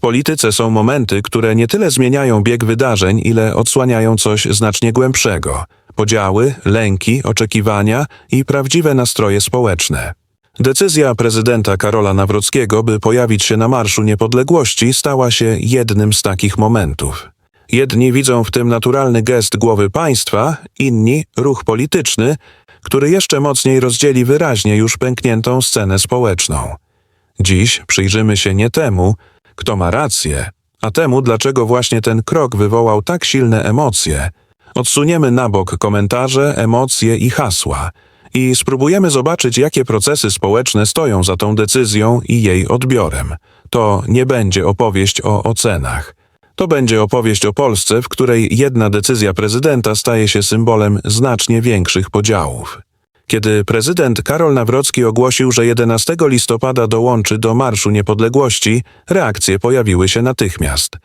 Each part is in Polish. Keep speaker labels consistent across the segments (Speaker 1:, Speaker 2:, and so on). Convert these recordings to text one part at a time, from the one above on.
Speaker 1: W polityce są momenty, które nie tyle zmieniają bieg wydarzeń, ile odsłaniają coś znacznie głębszego podziały, lęki, oczekiwania i prawdziwe nastroje społeczne. Decyzja prezydenta Karola Nawrockiego, by pojawić się na Marszu Niepodległości, stała się jednym z takich momentów. Jedni widzą w tym naturalny gest głowy państwa, inni ruch polityczny, który jeszcze mocniej rozdzieli wyraźnie już pękniętą scenę społeczną. Dziś przyjrzymy się nie temu, kto ma rację, a temu, dlaczego właśnie ten krok wywołał tak silne emocje. Odsuniemy na bok komentarze, emocje i hasła i spróbujemy zobaczyć, jakie procesy społeczne stoją za tą decyzją i jej odbiorem. To nie będzie opowieść o ocenach. To będzie opowieść o Polsce, w której jedna decyzja prezydenta staje się symbolem znacznie większych podziałów. Kiedy prezydent Karol Nawrocki ogłosił, że 11 listopada dołączy do Marszu Niepodległości, reakcje pojawiły się natychmiast.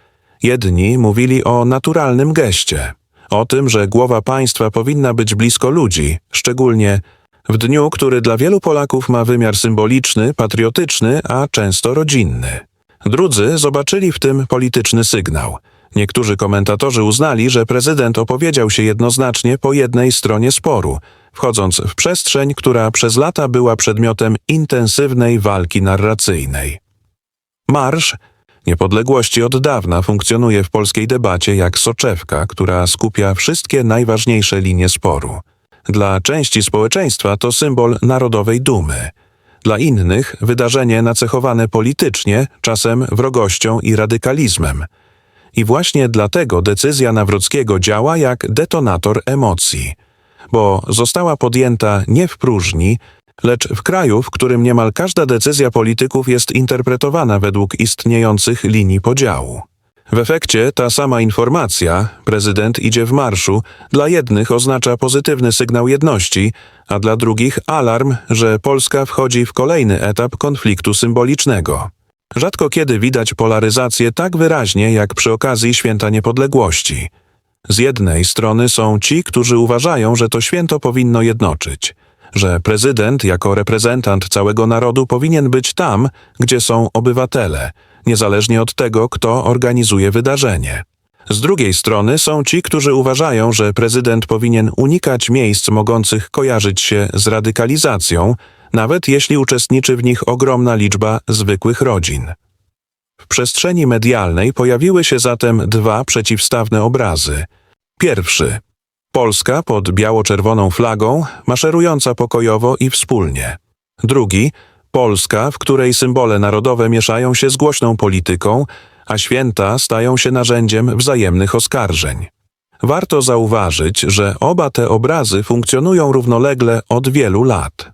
Speaker 1: Jedni mówili o naturalnym geście, o tym, że głowa państwa powinna być blisko ludzi, szczególnie w dniu, który dla wielu Polaków ma wymiar symboliczny, patriotyczny, a często rodzinny. Drudzy zobaczyli w tym polityczny sygnał. Niektórzy komentatorzy uznali, że prezydent opowiedział się jednoznacznie po jednej stronie sporu, wchodząc w przestrzeń, która przez lata była przedmiotem intensywnej walki narracyjnej. Marsz Niepodległości od dawna funkcjonuje w polskiej debacie jak soczewka, która skupia wszystkie najważniejsze linie sporu. Dla części społeczeństwa to symbol narodowej dumy. Dla innych wydarzenie nacechowane politycznie, czasem wrogością i radykalizmem. I właśnie dlatego decyzja Nawrockiego działa jak detonator emocji, bo została podjęta nie w próżni, lecz w kraju, w którym niemal każda decyzja polityków jest interpretowana według istniejących linii podziału. W efekcie ta sama informacja, prezydent idzie w marszu, dla jednych oznacza pozytywny sygnał jedności, a dla drugich alarm, że Polska wchodzi w kolejny etap konfliktu symbolicznego. Rzadko kiedy widać polaryzację tak wyraźnie jak przy okazji Święta Niepodległości. Z jednej strony są ci, którzy uważają, że to święto powinno jednoczyć, że prezydent jako reprezentant całego narodu powinien być tam, gdzie są obywatele, niezależnie od tego, kto organizuje wydarzenie. Z drugiej strony są ci, którzy uważają, że prezydent powinien unikać miejsc mogących kojarzyć się z radykalizacją, nawet jeśli uczestniczy w nich ogromna liczba zwykłych rodzin. W przestrzeni medialnej pojawiły się zatem dwa przeciwstawne obrazy. Pierwszy Polska pod biało-czerwoną flagą, maszerująca pokojowo i wspólnie. Drugi Polska, w której symbole narodowe mieszają się z głośną polityką, a święta stają się narzędziem wzajemnych oskarżeń. Warto zauważyć, że oba te obrazy funkcjonują równolegle od wielu lat.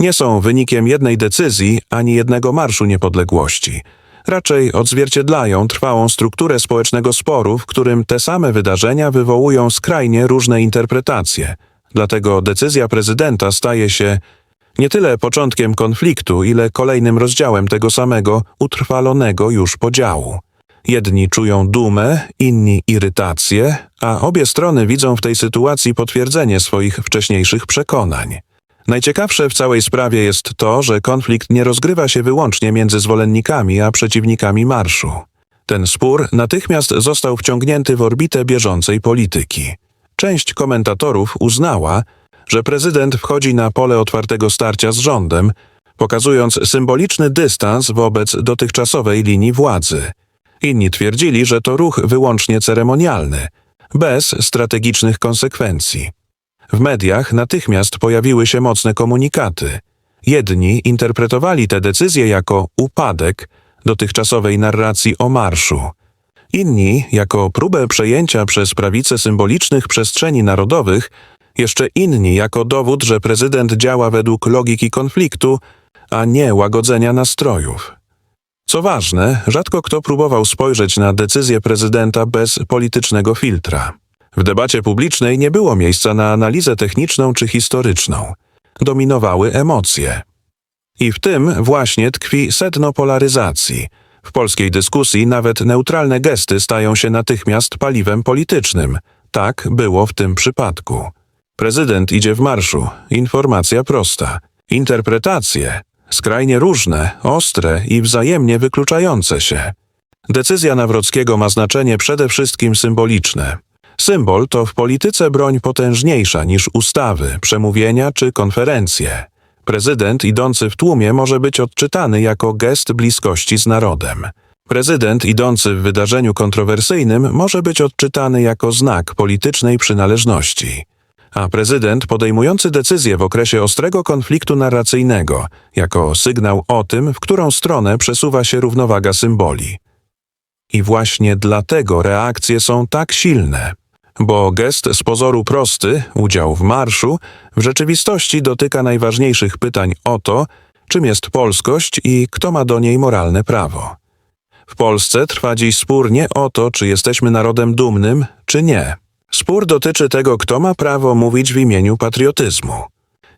Speaker 1: Nie są wynikiem jednej decyzji ani jednego Marszu Niepodległości. Raczej odzwierciedlają trwałą strukturę społecznego sporu, w którym te same wydarzenia wywołują skrajnie różne interpretacje. Dlatego decyzja prezydenta staje się nie tyle początkiem konfliktu, ile kolejnym rozdziałem tego samego, utrwalonego już podziału. Jedni czują dumę, inni irytację, a obie strony widzą w tej sytuacji potwierdzenie swoich wcześniejszych przekonań. Najciekawsze w całej sprawie jest to, że konflikt nie rozgrywa się wyłącznie między zwolennikami a przeciwnikami marszu. Ten spór natychmiast został wciągnięty w orbitę bieżącej polityki. Część komentatorów uznała, że prezydent wchodzi na pole otwartego starcia z rządem, pokazując symboliczny dystans wobec dotychczasowej linii władzy. Inni twierdzili, że to ruch wyłącznie ceremonialny, bez strategicznych konsekwencji. W mediach natychmiast pojawiły się mocne komunikaty. Jedni interpretowali te decyzje jako upadek dotychczasowej narracji o marszu. Inni jako próbę przejęcia przez prawicę symbolicznych przestrzeni narodowych jeszcze inni jako dowód, że prezydent działa według logiki konfliktu, a nie łagodzenia nastrojów. Co ważne, rzadko kto próbował spojrzeć na decyzję prezydenta bez politycznego filtra. W debacie publicznej nie było miejsca na analizę techniczną czy historyczną. Dominowały emocje. I w tym właśnie tkwi sedno polaryzacji. W polskiej dyskusji nawet neutralne gesty stają się natychmiast paliwem politycznym. Tak było w tym przypadku. Prezydent idzie w marszu. Informacja prosta. Interpretacje skrajnie różne, ostre i wzajemnie wykluczające się. Decyzja Nawrockiego ma znaczenie przede wszystkim symboliczne. Symbol to w polityce broń potężniejsza niż ustawy, przemówienia czy konferencje. Prezydent idący w tłumie może być odczytany jako gest bliskości z narodem. Prezydent idący w wydarzeniu kontrowersyjnym może być odczytany jako znak politycznej przynależności. A prezydent podejmujący decyzję w okresie ostrego konfliktu narracyjnego jako sygnał o tym, w którą stronę przesuwa się równowaga symboli. I właśnie dlatego reakcje są tak silne, bo gest z pozoru prosty, udział w marszu, w rzeczywistości dotyka najważniejszych pytań o to, czym jest polskość i kto ma do niej moralne prawo. W Polsce trwa dziś spór nie o to, czy jesteśmy narodem dumnym, czy nie. Spór dotyczy tego, kto ma prawo mówić w imieniu patriotyzmu.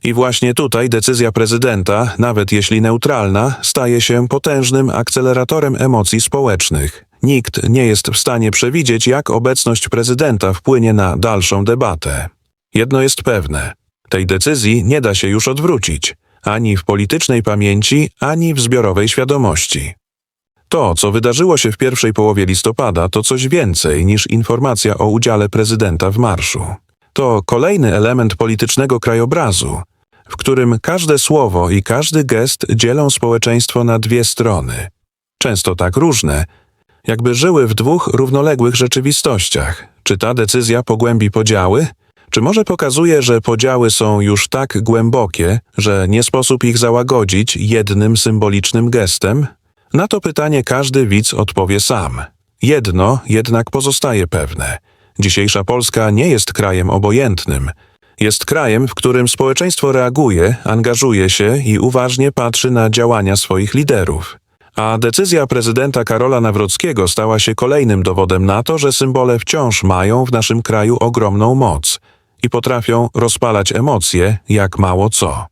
Speaker 1: I właśnie tutaj decyzja prezydenta, nawet jeśli neutralna, staje się potężnym akceleratorem emocji społecznych. Nikt nie jest w stanie przewidzieć, jak obecność prezydenta wpłynie na dalszą debatę. Jedno jest pewne: tej decyzji nie da się już odwrócić ani w politycznej pamięci, ani w zbiorowej świadomości. To, co wydarzyło się w pierwszej połowie listopada, to coś więcej niż informacja o udziale prezydenta w marszu. To kolejny element politycznego krajobrazu, w którym każde słowo i każdy gest dzielą społeczeństwo na dwie strony. Często tak różne, jakby żyły w dwóch równoległych rzeczywistościach. Czy ta decyzja pogłębi podziały? Czy może pokazuje, że podziały są już tak głębokie, że nie sposób ich załagodzić jednym symbolicznym gestem? Na to pytanie każdy widz odpowie sam. Jedno jednak pozostaje pewne. Dzisiejsza Polska nie jest krajem obojętnym. Jest krajem, w którym społeczeństwo reaguje, angażuje się i uważnie patrzy na działania swoich liderów. A decyzja prezydenta Karola Nawrockiego stała się kolejnym dowodem na to, że symbole wciąż mają w naszym kraju ogromną moc i potrafią rozpalać emocje jak mało co.